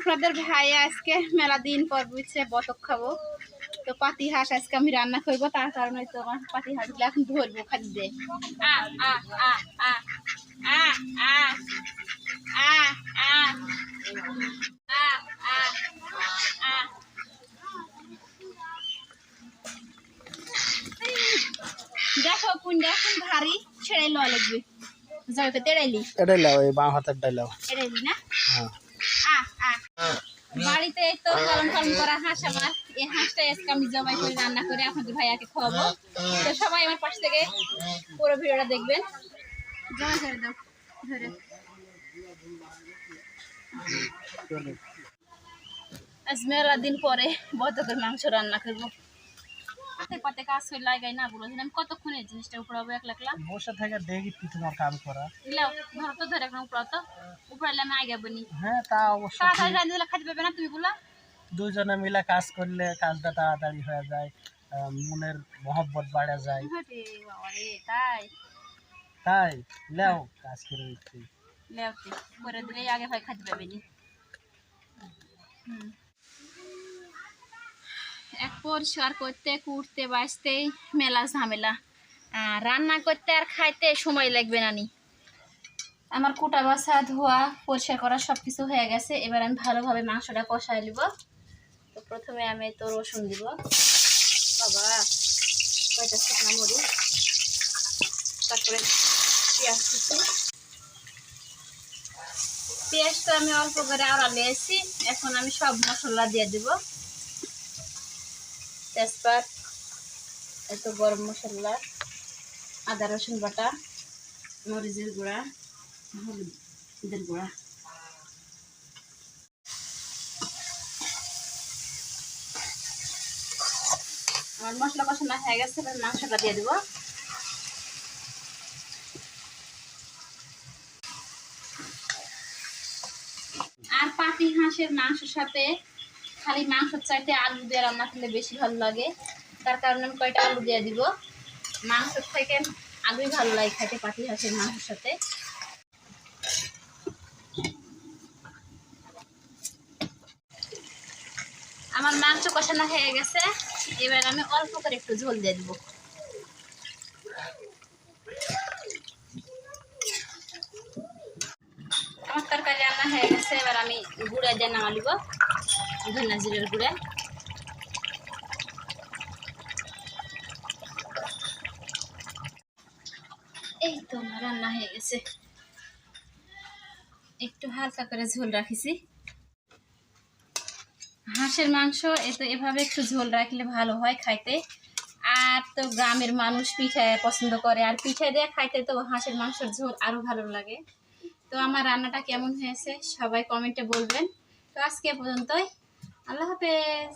আপনাদের ভাই আজকে মেলা দিন পর বুঝছে বতক খাব তো পাতি হাঁস আজকে আমি রান্না করব তার কারণে তো আমার পাতি হাঁসগুলো এখন ধরবো খাদ্যে দেখো কোনটা এখন ভারী ছেড়ে লওয়া লাগবে জয়কে তেড়াইলি এটাই বাঁ হাতের ডাইলাও এটাইলি না হ্যাঁ আ আ বাড়িতে তো পালন পালন করা হাঁস আমার। এই হাঁসটা আজকে আমি জবাই করে রান্না করে আপনাদের ভাইয়াকে খাওয়াবো। তো সবাই আমার পাশ থেকে পুরো ভিডিওটা দেখবেন। জমা করে দাও, ধরে। আজ মেলা দিন পরে বতকের মাংস রান্না করব। পাতে পাতে কাজ করে লাগাই না বলো? আমি কতক্ষণ জিনিসটা একলা বসে থেকে দেখি তুই তোমার কাম করা। লাও ধরো তো ধরে এখন তো। উপরালে আমি আগে বনি হ্যাঁ তা খাইতে পারবে না তুমি বলো। দুজনে মিলে কাজ করলে কাজটা তাড়াতাড়ি হয়ে যায় মনের মহব্বত বাড়া যায়। তাই? তাই? লেও কাজ করে দিচ্ছি। লেওতে করে দিলে আগে ভাই খাইতে পারবে নি। হুম। এক পরিষ্কার করতে, কুড়তে বাঁচতে মেলা ঝামেলা। রান্না করতে আর খাইতে সময় লাগবে না নি। আমার কুটা বাসা ধোয়া, পরিষ্কার করা সব কিছু হয়ে গেছে। এবার আমি ভালোভাবে মাংসটা কষাই নিব। তো প্রথমে আমি তো রসুন দিব। বাবা, কয়টা শুকনা মরিচ? তারপরে পেঁয়াজ কুচি পেঁয়াজ তো আমি অল্প করে আড়ালে এসেছি এখন আমি সব মশলা দিয়ে দিব। তেজপাত, এত গরম মশলা, আদা, রসুন বাটা, মরিচের গুঁড়া, হলুদের গুঁড়া। আমার মশলা কষানো হয়ে গেছে মাংসটা দিয়ে দেবো। আর পাতি হাঁসের মাংসের সাথে খালি মাংসের চাইতে আলু দিয়ে রান্না করলে বেশি ভালো লাগে। তার কারণে আমি কয়টা আলু দিয়ে দিব? মাংসের থেকে আলুই ভালো লাগে খেতে, পাতি হাঁসের মাংসের সাথে। আমার মাংস কষানো হয়ে গেছে। এবার আমি অল্প করে একটু ঝোল দিয়ে দিব। আমার তরকারি রান্না হয়ে গেছে, এবার আমি গুঁড়া দিয়ে নামা লিব এই তো রান্না হয়ে গেছে। একটু হালকা করে ঝোল রাখিছি। হাঁসের মাংস, এ এভাবে একটু ঝোল রাখলে ভালো হয় খাইতে। আর তো গ্রামের মানুষ পিঠা পছন্দ করে, আর পিঠা দিয়ে খাইতে তো হাঁসের মাংসের ঝোল আরও ভালো লাগে। তো আমার রান্নাটা কেমন হয়েছে সবাই কমেন্টে বলবেন। তো আজকে পর্যন্তই। আল্লাহ হাফেজ